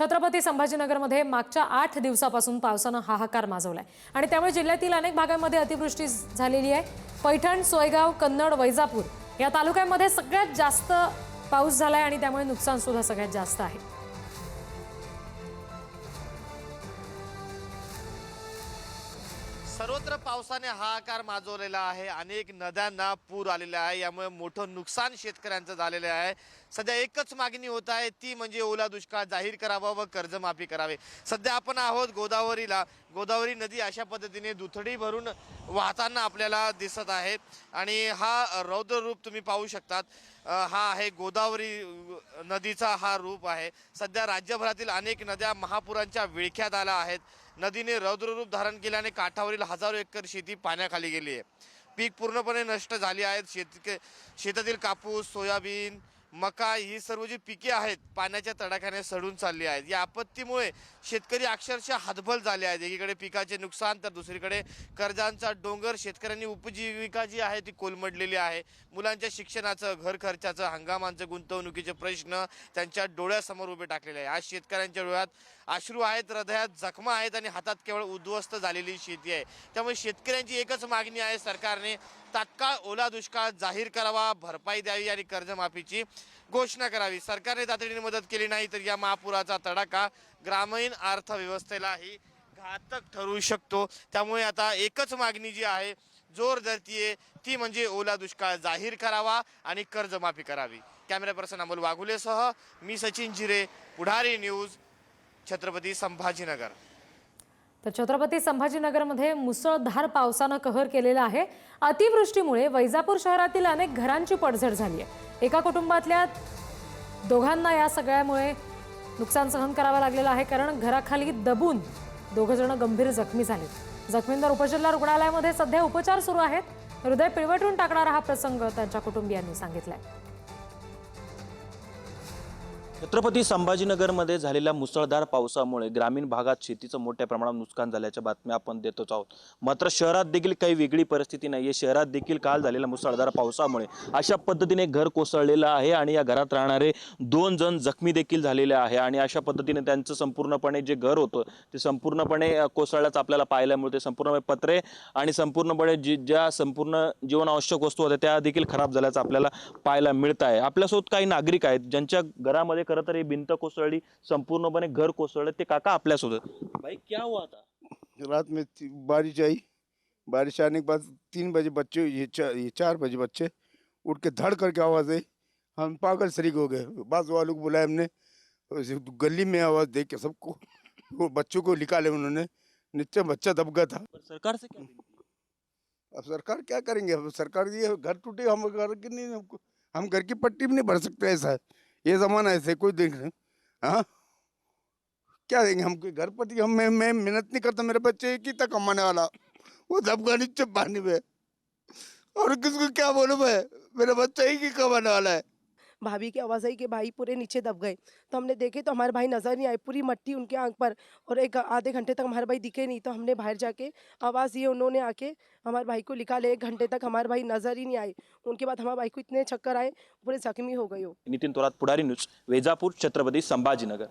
छत्रपती संभाजीनगरमध्ये मागच्या आठ दिवसापासून पावसानं हाहाकार माजवलाय. आणि त्यामुळे जिल्ह्यातील अनेक भागांमध्ये अतिवृष्टी झालेली आहे. पैठण सोयगाव कन्नड वैजापूर या तालुक्यांमध्ये सगळ्यात जास्त पाऊस झालाय आणि त्यामुळे नुकसान सुद्धा सगळ्यात जास्त आहे. सर्वत्र पावसाने हाहाकार माजवलेला आहे. अनेक नद्यांना पूर आलेला आहे. यामुळे मोठं नुकसान शेतकऱ्यांचं झालेलं आहे. सध्या एकच मागणी होत आहे. ती म्हणजे ओला दुष्काळ जाहीर करावा व कर्जमाफी करावे. सध्या आपण आहोत गोदावरीला. गोदावरी नदी अशा पद्धतीने दुथडी भरून वाहताना आपल्याला दिसत आहे. आणि हा रौद्र रूप तुम्ही पाहू शकतात. हा आहे गोदावरी नदीचा हा रूप आहे. सध्या राज्यभरातील अनेक नद्या महापुरांच्या विळख्यात आल्या आहेत. नदीने रौद्ररूप धारण केल्याने काठावरील हजारो एकर शेती पाण्याखाली गेली आहे. पीक पूर्णपणे नष्ट झाली आहेत शेतक शेतातील कापूस सोयाबीन मका ही सर्व जी पिके आहेत पाण्याच्या तडाख्याने सडून चालली आहेत. या आपत्तीमुळे शेतकरी अक्षरशः हातभल झाले आहेत. एकीकडे पिकाचे नुकसान तर दुसरीकडे कर्जांचा डोंगर शेतकऱ्यांनी उपजीविका जी आहे ती कोलमडलेली आहे. मुलांच्या शिक्षणाचं घर खर्चाचं हंगामांचं गुंतवणुकीचे प्रश्न त्यांच्या डोळ्यासमोर उभे टाकलेले आहे आज शेतकऱ्यांच्या डोळ्यात अश्रू आहेत हृदयात जखमा आहेत आणि हातात केवळ उद्ध्वस्त झालेली शेती आहे. त्यामुळे शेतकऱ्यांची एकच मागणी आहे सरकारने तात्काळ ओला दुष्काळ जाहीर करावा भरपाई द्यावी आणि कर्जमाफीची घोषणा करावी. सरकारने तातडीने मदत केली नाही तर या महापुराचा तडाखा ग्रामीण अर्थव्यवस्थेलाही घातक ठरू शकतो. त्यामुळे आता एकच मागणी जी आहे जोर धरतीये ती म्हणजे ओला दुष्काळ जाहीर करावा आणि कर्जमाफी करावी. कॅमेरा पर्सन अमोल वाघुलेसह मी सचिन जिरे पुढारी न्यूज छत्रपती संभाजीनगर. तर छत्रपती संभाजीनगरमध्ये मुसळधार पावसानं कहर केलेला आहे. अतिवृष्टीमुळे वैजापूर शहरातील अनेक घरांची पडझड झाली आहे. एका कुटुंबातल्या दोघांना या सगळ्यामुळे नुकसान सहन करावं लागलेलं आहे कारण घराखाली दबून दोघंजण गंभीर जखमी झाले जखमींवर उपजिल्हा रुग्णालयामध्ये सध्या उपचार सुरू आहेत. हृदय पिळवटून टाकणारा हा प्रसंग त्यांच्या कुटुंबियांनी सांगितलाय. छत्रपती संभाजीनगरमध्ये झालेल्या मुसळधार पावसामुळे ग्रामीण भागात शेतीचं मोठ्या प्रमाणात नुकसान झाल्याच्या बातम्या आपण देतोच आहोत. मात्र शहरात देखील काही वेगळी परिस्थिती नाही आहे शहरात देखील काल झालेल्या मुसळधार पावसामुळे अशा पद्धतीने घर कोसळलेलं आहे आणि या घरात राहणारे दोन जण जखमी देखील झालेले आहे आणि अशा पद्धतीने त्यांचं संपूर्णपणे जे घर होतं ते संपूर्णपणे कोसळल्याचं आपल्याला पाहायला मिळते संपूर्णपणे पत्रे आणि संपूर्णपणे जी ज्या संपूर्ण जीवनावश्यक वस्तू होत्या त्या देखील खराब झाल्याचं आपल्याला पाहायला मिळत आहे आपल्यासोबत काही नागरिक आहेत ज्यांच्या घरामध्ये खरं तर ही भिंत कोसळली संपूर्णपणे घर कोसळलं ते काका आपल्यासोबत. भाई क्या हुआ था? रात में बारिश आई. बारिश आने के बाद तीन बजे बच्चे ये चार ये चार बजे बच्चे उठ के धड़ करके आवाज़ आई। हम पागल शरीक हो गए। बास वालों को बुलाया हमने। गली में आवाज़ दे के सबको वो बच्चों को निकाले उन्होंने। नीचे बच्चा दब गया था। पर सरकार से क्या विनती है? अब सरकार क्या करेंगे? अब सरकार ये घर टूटे हम घर की नहीं हमको हम घर की पट्टी भी नहीं भर सकते ऐसा। है ये ज़माना ऐसे कोई देख रहे हाँ। क्या देंगे हम कोई घर पति हम, मैं मैं मेहनत नहीं करता, मेरे बच्चे एक ही तक कमाने वाला। वो अफगानी चुप पानी में। और किसको क्या बोलूँ मैं? मेरा बच्चा एक ही कमाने वाला है। भाभी की आवाज़ आई कि भाई पूरे नीचे दब गए। तो हमने देखे तो हमारे भाई नज़र नहीं आए पूरी मट्टी उनके आँख पर और एक आधे घंटे तक हमारे भाई दिखे नहीं। तो हमने बाहर जाके आवाज़ दिए उन्होंने आके हमारे भाई को निकाले एक घंटे तक हमारे भाई नज़र ही नहीं आए। उनके बाद हमारे भाई को इतने चक्कर आए पूरे जख्मी हो गए हो नितीन तोरात पुढारी न्यूज वेजापूर छत्रपती संभाजीनगर।